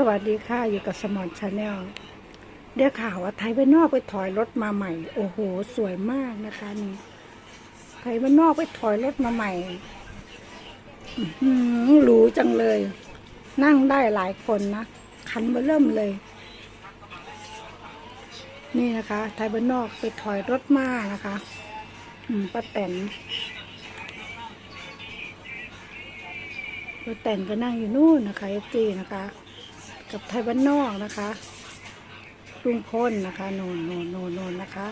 สวัสดีค่ะ อยู่กับสมอนชาแนลเดี๋ยวข่าวว่าไทยบ้านอกไปถอยรถมาใหม่ โอ้โห สวยมากนะคะนี่ไทยบ้านอกไปถอยรถมาใหม่หือหรูจังเลย นั่งได้หลายคนนะ คันเบอเริ่มเลย นี่นะคะ ไทยบ้านนอกไปถอยรถมานะคะอืมป้าแตนป้าแตนก็นั่งอยู่นู่นนะคะเอฟจีนะคะ กับไทยบ้านนอกนะคะลุงพลนะคะโนนโนนโนนโนนนะคะ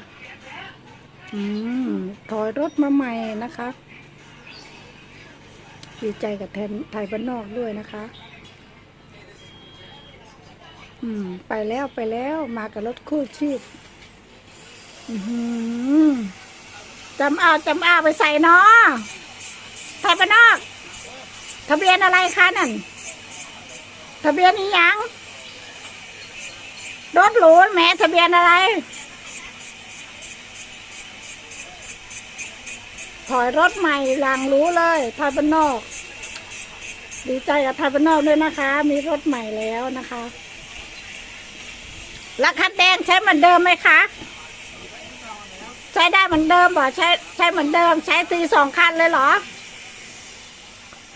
อืมถอยรถมาใหม่นะคะดีใจกับแทนไทยบ้านนอกด้วยนะคะ อืม ไปแล้วไปแล้วมากับรถคู่ชีพจำเอาจำเอาไปใส่เนาะไทยบ้านนอก ทะเบียนอะไรคะนั่น ทะเบียนนี้ยัง รถหรูแม่ทะเบียนอะไร ถอยรถใหม่หลังรู้เลยไทยบ้านนอก ดีใจกับไทยบ้านนอกด้วยนะคะ มีรถใหม่แล้วนะคะแล้วคันแดงใช้เหมือนเดิมไหมคะ ใช้ได้เหมือนเดิมบ่ใช้ใช้เหมือนเดิม ใช้ตีสองคันเลยเหรอ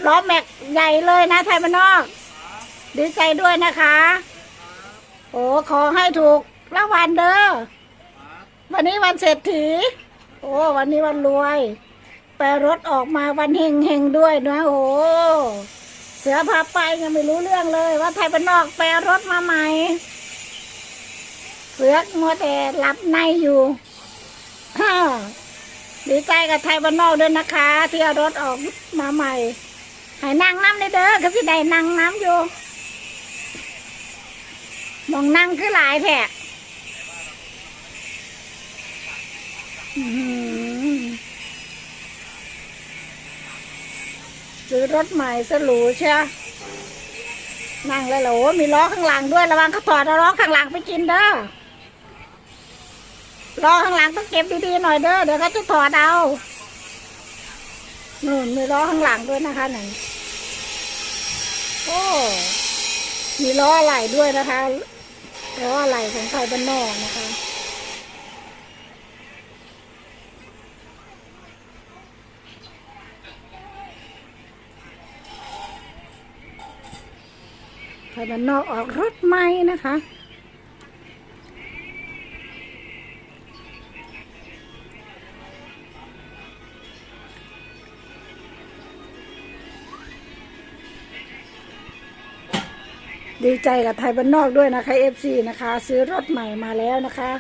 ล้อแม็กใหญ่เลยนะไทยบ้านนอก ดีใจด้วยนะคะ โอ้ขอให้ถูกรางวัลเด้อ วันนี้วันเศรษฐี โอ้วันนี้วันรวยแปลรถออกมาวันเฮงเฮงด้วยนะโอ้เสือพาไปยังไม่รู้เรื่องเลย ว่าไทยบ้านนอกแปลรถมาใหม่ เสือกมัวแต่หลับในอยู่ดีใจกับไทยบ้านนอกด้วยนะคะ ที่เอารถออกมาใหม่ให้นั่งน้ำเลยเด้อก็สิได้นั่งน้ำอยู่ มองนั่งคือหลายแผะอื้อหือซื้อรถใหม่สรูเชียนั่งเลยเหรอมีล้อข้างหลังด้วยระวังเขาถอดเอาล้อข้างหลังไปกินเด้อล้อข้างหลังต้องเก็บดีๆหน่อยเด้อเดี๋ยวเขาจะถอดเอานู่นมีล้อข้างหลังด้วยนะคะหนั่นโอ้มีล้ออะไหลด้วยนะคะ ล้ออะไรของไทยบ้านนอกนะคะไทยบ้านนอกออกรถใหม่นะคะ ดีใจกับไทยบ้านนอกด้วยนะคะเอฟซีนะคะ ซื้อรถใหม่มาแล้วนะคะ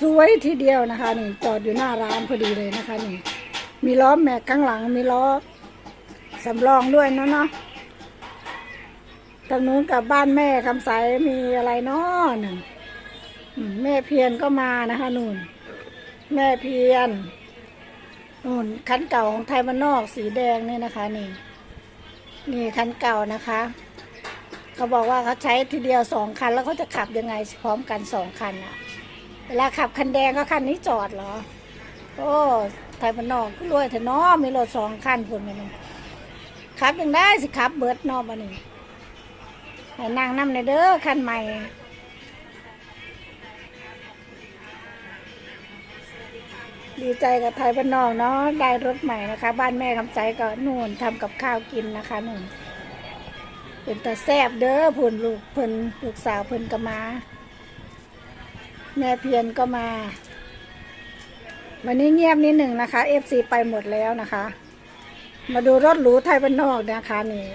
สวยทีเดียวนะคะนี่จอดอยู่หน้าร้านพอดีเลยนะคะนี่มีล้อแม็กข้างหลังมีล้อสำรองด้วยเนาะเนาะทางนู้นกับบ้านแม่คำใสมีอะไรเนาะหนั่นอืมแม่เพียนก็มานะคะนู่น แม่เพียนนู่นคันเก่าของไทยบ้านนอกสีแดงนี่นะคะ นี่ นี่คันเก่านะคะ เขาบอกว่าเขาใช้ทีเดียวสองคัน แล้วเขาจะขับยังไงพร้อมกันสองคันอะเวลาขับคันแดงก็คันนี้จอดเหรอ โอ้ไทยพนอกก็รวยเถอะนาะมีรถสองคันคนนี้นขับยังได้สิขับเบิร์ดนอกมานี่ให้นั่งนั่ในเด้อคันใหม่ดีใจกับไทยพนอกเนาะได้รถใหม่นะคะ บ้านแม่คำใจก็นู่นทำกับข้าวกินนะคะนู่น เป็นตาแซบเด้อเพิ่นลูกเพิ่นลูกสาวเพิ่นก็มา แม่เพียนก็มา วันนี้เงียบนิดหนึ่งนะคะเอฟซีไปหมดแล้วนะคะ มาดูรถหรูไทยบ้านนอกนะคะนี่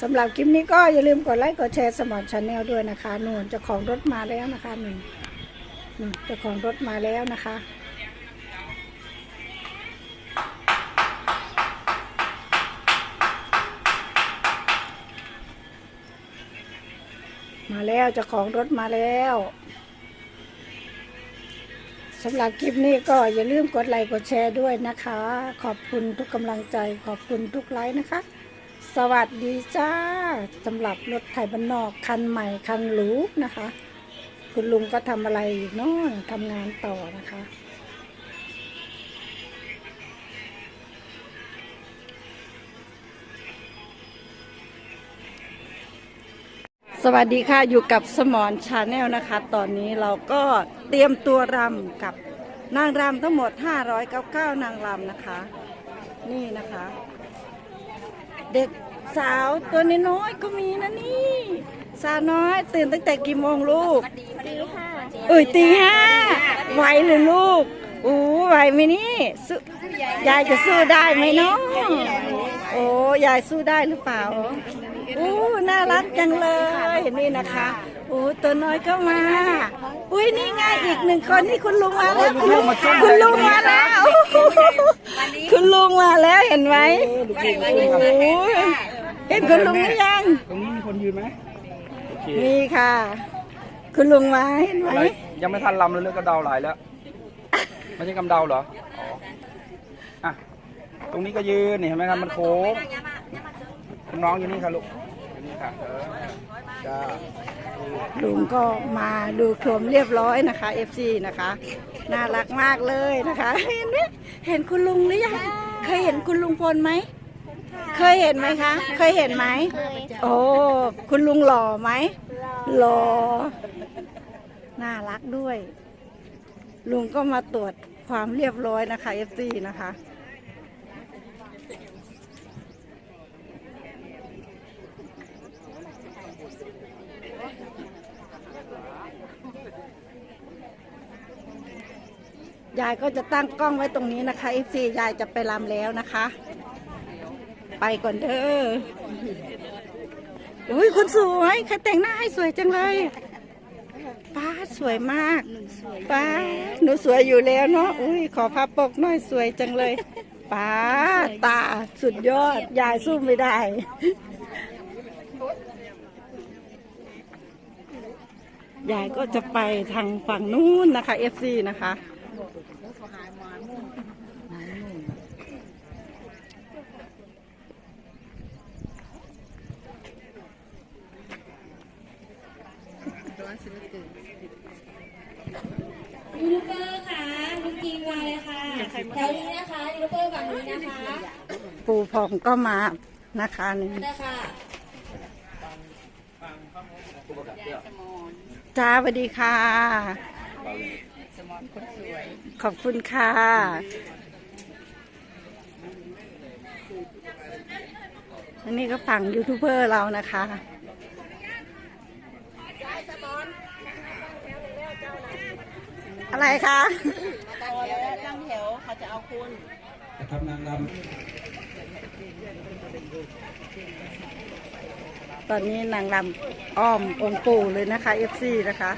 สำหรับคลิปนี้ก็อย่าลืมกดไลค์กดแชร์สมอนชาแนลด้วยนะคะ นู่นเจ้าของรถมาแล้วนะคะหนึ่งนู่นเจ้าของรถมาแล้วนะคะ มาแล้วเจ้าของรถมาแล้วสำหรับคลิปนี้ก็อย่าลืมกดไลค์กดแชร์ด้วยนะคะ ขอบคุณทุกกำลังใจ ขอบคุณทุกไลค์นะคะ สวัสดีจ้าสำหรับรถไทยบ้านนอกคันใหม่คันหรูนะคะ คุณลุงก็ทำอะไรอีกเนาะทำงานต่อนะคะ สวัสดีค่ะอยู่กับสมอนชาแนลนะคะ ตอนนี้เราก็เตรียมตัวรำกับนางรำทั้งหมด 599 นางรำนะคะ นี่นะคะ เด็กสาวตัวน้อยๆก็มีนะนี่ สาวน้อยตื่นตั้งแต่กี่โมงลูกตีห้าเอ้ยตีห้าไหวเลยลูกอู้ไหวไหมนี่สู้ยายจะสู้ได้ไหมเนาะโอ้ยายสู้ได้หรือเปล่า อู้น่ารักจังเลยนี่นะคะโอ้ตัวน้อยก็มาอุ้ยนี่ไงอีกหนึ่งคนนี่คุณลุงมาแล้วคุณลุงคุณลุงมาแล้วคุณลุงมาแล้วเห็นไหมโอ้ยเห็นคุณลุงหรือยังตรงนี้มีคนยืนไหมโอเคมีค่ะ คุณลุงมาเห็นไหมอะไรยังไม่ทันลำเลยเลือกกระเดาไหลแล้วไม่ใช่กำเดาเหรออ๋ออะตรงนี้ก็ยืนนี่เห็นไหมครับมันโค้งคุณ น้องอยู่นี่ค่ะลูกอยู่นี่ค่ะเออจ้าลุงก็มาดูชมเรียบร้อยนะคะ FC นะคะ น่ารักมากเลยนะคะ เห็นไหมเห็นคุณลุงหรือยังเคยเห็นคุณลุงพลไหม เคยเห็นไหมคะ เคยเห็นไหม โอ้คุณลุงหล่อไหมหล่อน่ารักด้วย ลุงก็มาตรวจความเรียบร้อยนะคะ FC นะคะ ยายก็จะตั้งกล้องไว้ตรงนี้นะคะ FC ยายจะไปรำแล้วนะคะ ไปก่อนเด้ออุ้ยคนสวยใครแต่งหน้าให้สวยจังเลยป้าสวยมากป้าหนูสวยอยู่แล้วเนาะอุ้ยขอพับปกหน่อยสวยจังเลยป้าตาสุดยอดยายสู้ไม่ได้ ยายก็จะไปทางฝั่งนู้นนะคะ FC นะคะยูทูบเบอร์ค่ะลุงจีนมาเลยค่ะแถวนี้นะคะยูทูบเบอร์ฝั่งนี้นะคะปูพองก็มานะคะนี่ได้ค่ะ จ้าสวัสดีค่ะขอบคุณค่ะ อันนี้ก็ฝั่งยูทูบเบอร์เรานะคะอะไรคะนะครับนางร ตอนนี้นางรำอ้อมองค์ปู่เลยนะคะ FC นะคะ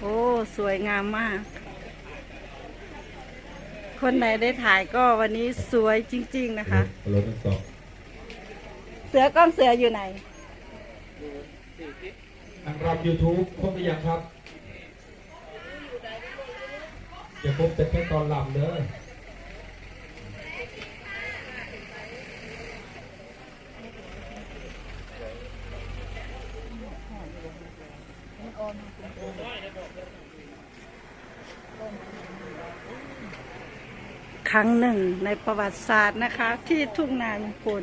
โอ้ สวยงามมาก คนไหนได้ถ่ายก็วันนี้สวยจริง ๆ นะคะ รถทั้งสองเสือกล้องเสืออยู่ไหน ทางรำยูทูบครบหรือยังครับจะครบแต่แค่ตอนลำเด้อ ครั้งหนึ่งในประวัติศาสตร์นะคะ ที่ทุ่งนาลุงพล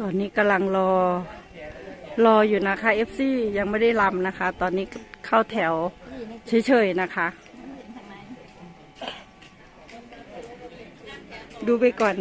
ตอนนี้กำลังรอ รออยู่นะคะ FC ยังไม่ได้ลำนะคะ ตอนนี้เข้าแถวเฉยๆนะคะ ดูไปก่อนนะ